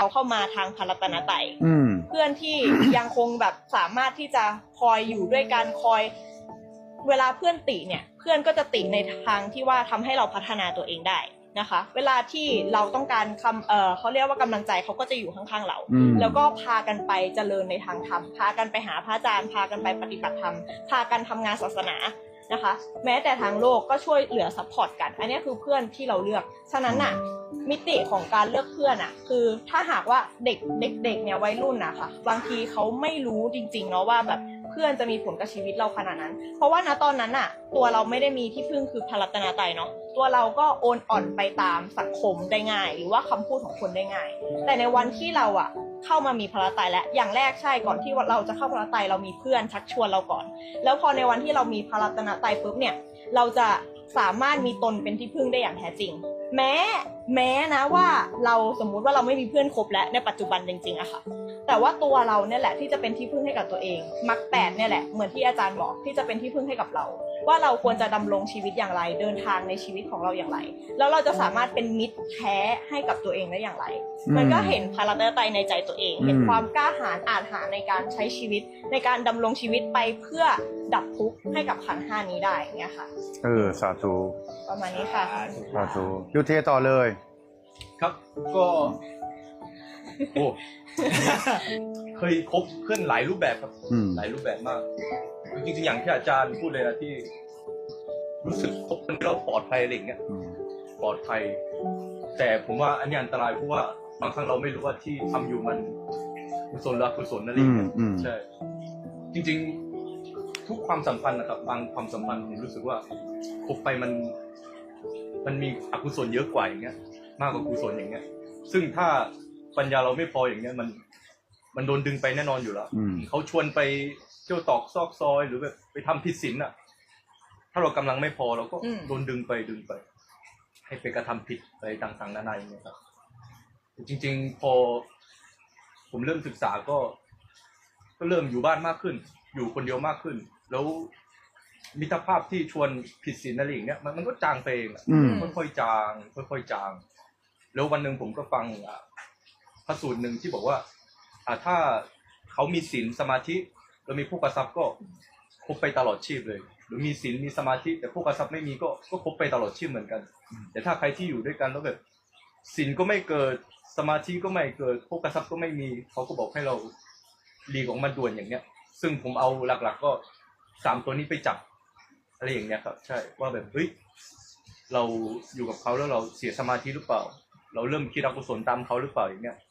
เราเข้ามาทางพระรัตนตรัยอืมเพื่อนที่ยังคงแบบสามารถที่จะคอยอยู่ด้วยกันคอย เวลาเพื่อนติเนี่ย เพื่อนก็จะติในทางที่ว่าทำให้เราพัฒนาตัวเองได้นะคะ เวลาที่เราต้องการคำเออเขาเรียกว่ากำลังใจเขาก็จะอยู่ข้างๆเราอืมแล้วก็พากันไปเจริญในทางธรรมพากันไปหาพระอาจารย์ พากันไปปฏิบัติธรรมพากันทำงานศาสนา นะคะ แม้แต่ทางโลกก็ช่วยเหลือซัพพอร์ตกัน อันนี้คือเพื่อนที่เราเลือก ฉะนั้นน่ะมิติของการเลือกเพื่อนอะคือถ้าหากว่าเด็กเด็กๆเนี่ยวัยรุ่นนะคะบางทีเขาไม่รู้จริงๆเนาะว่าแบบเพื่อนจะมีผลกับชีวิตเราขนาดนั้น เพราะว่าณตอนนั้นอะตัวเราไม่ได้มีที่พึ่งคือพระรัตนตรัยเนาะตัวเราก็โอนอ่อนไปตามสังคมได้ง่าย หรือว่าคำพูดของคนได้ง่าย แต่ในวันที่เราอะ เข้ามามีพระไตแล้วอย่างแรกใช่ก่อนที่เราจะเข้าพระไตเรามีเพื่อนชักชวนเราก่อน แล้วพอในวันที่เรามีพระรัตนตรัยปุ๊บเนี่ยเราจะสามารถมีตนเป็นที่พึ่งได้อย่างแท้จริง แม้แม้นะว่าเราสมมุติว่าเราไม่มีเพื่อนครบแล้วในปัจจุบันจริงๆอะค่ะ แต่ว่าตัวเราเนี่ยแหละที่จะเป็นที่พึ่งให้กับตัวเองมักแปดเนี่ยแหละเหมือนที่อาจารย์บอกที่จะเป็นที่พึ่งให้กับเรา ว่าเราควรจะดำรงชีวิตอย่างไร เดินทางในชีวิตของเราอย่างไร แล้วเราจะสามารถเป็นมิตรแท้ให้กับตัวเองได้อย่างไร มันก็เห็นพารัตนตรัยในใจตัวเอง เห็นอืมความกล้าหาญอาจหาญในการใช้ชีวิต ในการดำรงชีวิตไปเพื่อดับทุกข์ให้กับขันธ์ห้านี้ได้อย่างเงี้ยค่ะ เออสาธุประมาณนี้ค่ะสาธุยูเทต่อเลย ครับก็ โอ้ เคยคบเพื่อนหลายรูปแบบครับ อืม หลายรูปแบบมากจริงๆอย่างที่อาจารย์พูดเลยนะที่ รู้สึกคบคนที่เราปลอดภัยอะไรอย่างเงี้ยอืมปลอดภัย แต่ผมว่าอันนี้อันตรายเพราะว่าบางครั้งเราไม่รู้ว่าที่ทำอยู่มันกุศลหรืออกุศลอะไรอย่างเงี้ยอืมอืม ใช่ จริงๆ ทุกความสัมพันธ์นะครับ บางความสัมพันธ์ผมรู้สึกว่าคบไปมัน มันมีอกุศลเยอะกว่าอย่างเงี้ย มากกว่ากุศลอย่างเงี้ย ซึ่งถ้า ปัญญาเราไม่พออย่างเงี้ยมัน มันโดนดึงไปแน่นอนอยู่แล้วอืม เขาชวนไปเที่ยวตอกซอกซอยหรือแบบไปทำผิดศีลอะ ถ้าเรากำลังไม่พอเราก็อืม โดนดึงไปดึงไป ให้ไปกระทำผิดอะไรต่างๆนานาอย่างเงี้ยครับ จริง ๆ พอ ผมเริ่มศึกษาก็ ก็เริ่มอยู่บ้านมากขึ้น อยู่คนเดียวมากขึ้น แล้วมิตรภาพที่ชวนผิดศีลอะไรอย่างเงี้ยมันมันก็จางไปเองอะ อืม ค่อยๆจาง ค่อยๆจาง แล้ววันหนึ่งผมก็ฟังอะพ ระสูตรหนึ่งที่บอกว่าอ่าถ้าเขามีศีลสมาธิแล้วมีพวกกระซับก็คบไปตลอดชีพเลย หรือมีศีลมีสมาธิ แต่พวกกระซับไม่มีก็ก็คบไปตลอดชีพเหมือนกัน แต่ถ้าใครที่อยู่ด้วยกันแล้วแบบศีลก็ไม่เกิดสมาธิก็ไม่เกิดพวกกระซับก็ไม่มีเขาก็บอกให้เราหลีกออกมาด่วนอย่างเนี้ย ซึ่งผมเอาหลัก ๆ ก็สามตัวนี้ไปจับอะไรอย่างเงี้ยครับ ใช่ว่าแบบเฮ้ยเราอยู่กับเขาแล้วเราเสียสมาธิหรือเปล่า เราเริ่มคิดอกุศลตามเขาหรือเปล่าอย่างเงี้ย